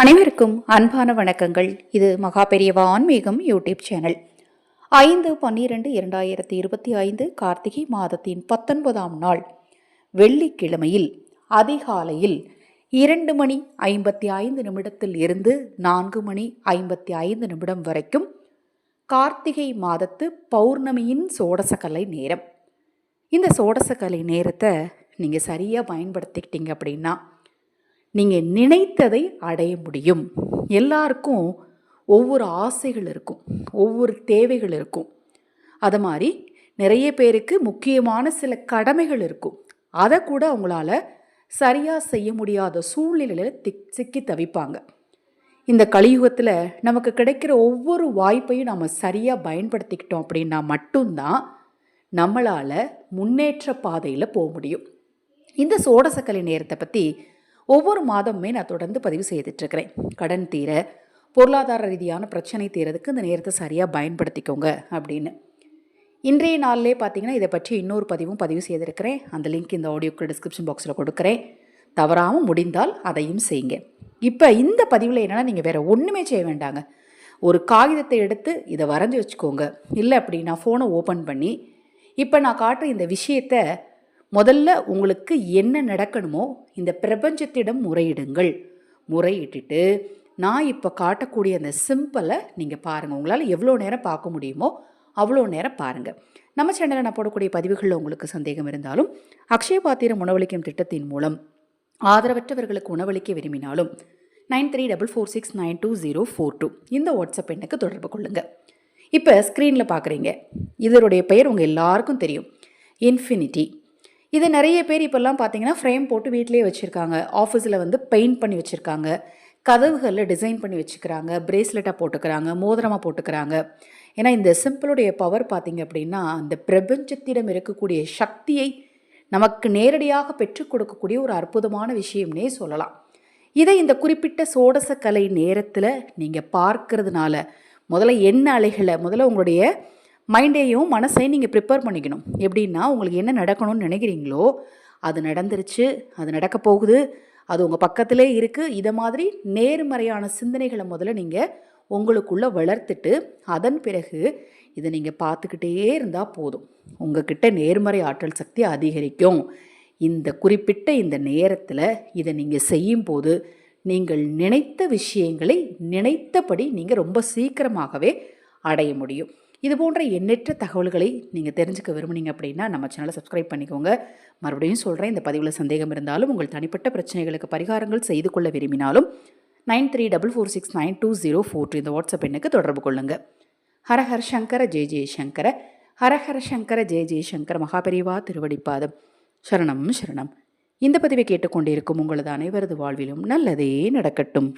அனைவருக்கும் அன்பான வணக்கங்கள். இது மகா பெரியவா ஆன்மீகம் யூடியூப் சேனல். ஐந்து பன்னிரெண்டு இரண்டாயிரத்தி இருபத்தி ஐந்து கார்த்திகை மாதத்தின் பத்தொன்பதாம் நாள். வெள்ளிக்கிழமையில் அதிகாலையில் இரண்டு மணி ஐம்பத்தி ஐந்து நிமிடத்தில் இருந்து நான்கு மணி ஐம்பத்தி ஐந்து நிமிடம் வரைக்கும் கார்த்திகை மாதத்து பௌர்ணமியின் சோடசக்கலை நேரம். இந்த சோடசக்கலை நேரத்தை நீங்கள் சரியாக பயன்படுத்திக்கிட்டீங்க அப்படின்னா நீங்கள் நினைத்ததை அடைய முடியும். எல்லாருக்கும் ஒவ்வொரு ஆசைகள் இருக்கும். ஒவ்வொரு தேவைகள் இருக்கும். அது மாதிரி நிறைய பேருக்கு முக்கியமான சில கடமைகள் இருக்கும். அதை கூட அவங்களால சரியாக செய்ய முடியாத சூழ்நிலையில் திக் சிக்கி தவிப்பாங்க. இந்த கலியுகத்தில் நமக்கு கிடைக்கிற ஒவ்வொரு வாய்ப்பையும் நம்ம சரியாக பயன்படுத்திக்கிட்டோம் அப்படின்னா மட்டும்தான் நம்மளால் முன்னேற்ற பாதையில் போக முடியும். இந்த சோடசக்கலை நேரத்தை பற்றி ஒவ்வொரு மாதமுமே நான் தொடர்ந்து பதிவு செய்துட்ருக்கிறேன் கடன் தீர பொருளாதார ரீதியான பிரச்சனை தீரதுக்கு இந்த நேரத்தை சரியாக பயன்படுத்திக்கோங்க அப்படின்னு. இன்றைய நாளிலே பார்த்தீங்கன்னா இதை பற்றி இன்னொரு பதிவும் பதிவு செய்திருக்கிறேன். அந்த லிங்க் இந்த ஆடியோக்கு டிஸ்கிரிப்ஷன் பாக்ஸில் கொடுக்குறேன். தவறாமல் முடிந்தால் அதையும் செய்யுங்க. இப்போ இந்த பதிவில் என்னென்னா நீங்கள் வேறு ஒன்றுமே செய்ய வேண்டாங்க. ஒரு காகிதத்தை எடுத்து இதை வரைஞ்சி வச்சுக்கோங்க. இல்லை அப்படின்னா ஃபோனை ஓப்பன் பண்ணி இப்போ நான் காட்டுற இந்த விஷயத்தை முதல்ல உங்களுக்கு என்ன நடக்கணுமோ இந்த பிரபஞ்சத்திடம் முறையிடுங்கள். முறையிட்டுட்டு நான் இப்போ காட்டக்கூடிய அந்த சிம்பிளை நீங்கள் பாருங்கள் உங்களால் எவ்வளோ நேரம் பார்க்க முடியுமோ அவ்வளோ நேரம் பாருங்கள் நம்ம சேனலில் நான் போடக்கூடிய பதிவுகளில் உங்களுக்கு சந்தேகம் இருந்தாலும் அக்ஷய பாத்திரம் உணவளிக்கும் திட்டத்தின் மூலம் ஆதரவற்றவர்களுக்கு உணவளிக்க விரும்பினாலும் nine three double four six nine two zero four two இந்த வாட்ஸ்அப் எண்ணுக்கு தொடர்பு கொள்ளுங்கள் இப்போ ஸ்க்ரீனில் பார்க்குறீங்க இதனுடைய பெயர் உங்கள் எல்லாருக்கும் தெரியும். இன்ஃபினிட்டி இது நிறைய பேர் இப்போல்லாம் பார்த்தீங்கன்னா ஃப்ரேம் போட்டு வீட்டிலேயே வச்சுருக்காங்க. ஆஃபீஸில் வந்து பெயிண்ட் பண்ணி வச்சுருக்காங்க. கதவுகளில் டிசைன் பண்ணி வச்சுக்கிறாங்க. பிரேஸ்லெட்டாக போட்டுக்கிறாங்க. மோதிரமாக போட்டுக்கிறாங்க. ஏன்னா இந்த சிம்பிளுடைய பவர் பார்த்தீங்க அப்படின்னா அந்த பிரபஞ்சத்திடம் இருக்கக்கூடிய சக்தியை நமக்கு நேரடியாக பெற்றுக் கொடுக்கக்கூடிய ஒரு அற்புதமான விஷயம்னே சொல்லலாம். இதை இந்த குறிப்பிட்ட சோடச கலை நேரத்தில் நீங்கள் பார்க்கறதுனால முதல்ல என்ன அலைகளை முதல்ல உங்களுடைய மைண்டையும் மனசையும் நீங்கள் ப்ரிப்பேர் பண்ணிக்கணும். எப்படின்னா உங்களுக்கு என்ன நடக்கணும்னு நினைக்கிறீங்களோ அது நடந்துருச்சு அது நடக்க போகுது அது உங்கள் பக்கத்திலே இருக்குது இதை மாதிரி நேர்மறையான சிந்தனைகளை முதல்ல நீங்கள் உங்களுக்குள்ளே வளர்த்துட்டு அதன் பிறகு இதை நீங்கள் பார்த்துக்கிட்டே இருந்தால் போதும். உங்ககிட்ட நேர்மறை ஆற்றல் சக்தி அதிகரிக்கும். இந்த குறிப்பிட்ட இந்த நேரத்தில் இதை நீங்கள் செய்யும்போது நீங்கள் நினைத்த விஷயங்களை நினைத்தபடி நீங்கள் ரொம்ப சீக்கிரமாகவே அடைய முடியும். இது போன்ற எண்ணற்ற தகவல்களை நீங்கள் தெரிஞ்சுக்க விரும்புனீங்க அப்படின்னா நம்ம சேனலை சப்ஸ்கிரைப் பண்ணிக்கோங்க. மறுபடியும் சொல்கிறேன் இந்த பதிவில் சந்தேகம் இருந்தாலும் உங்கள் தனிப்பட்ட பிரச்சனைகளுக்கு பரிகாரங்கள் செய்து கொள்ள விரும்பினாலும் nine three double four six nine two zero four two இந்த வாட்ஸ்அப் எண்ணுக்கு தொடர்பு கொள்ளுங்கள் ஹரஹர சங்கர ஜெய ஜெயசங்கர ஹரஹர சங்கர ஜெய ஜெயசங்கர மகாபெரிவா திருவடிப்பாதம். சரணம் சரணம். இந்த பதிவை கேட்டுக்கொண்டிருக்கும் உங்களது அனைவரது வாழ்விலும் நல்லதே நடக்கட்டும்.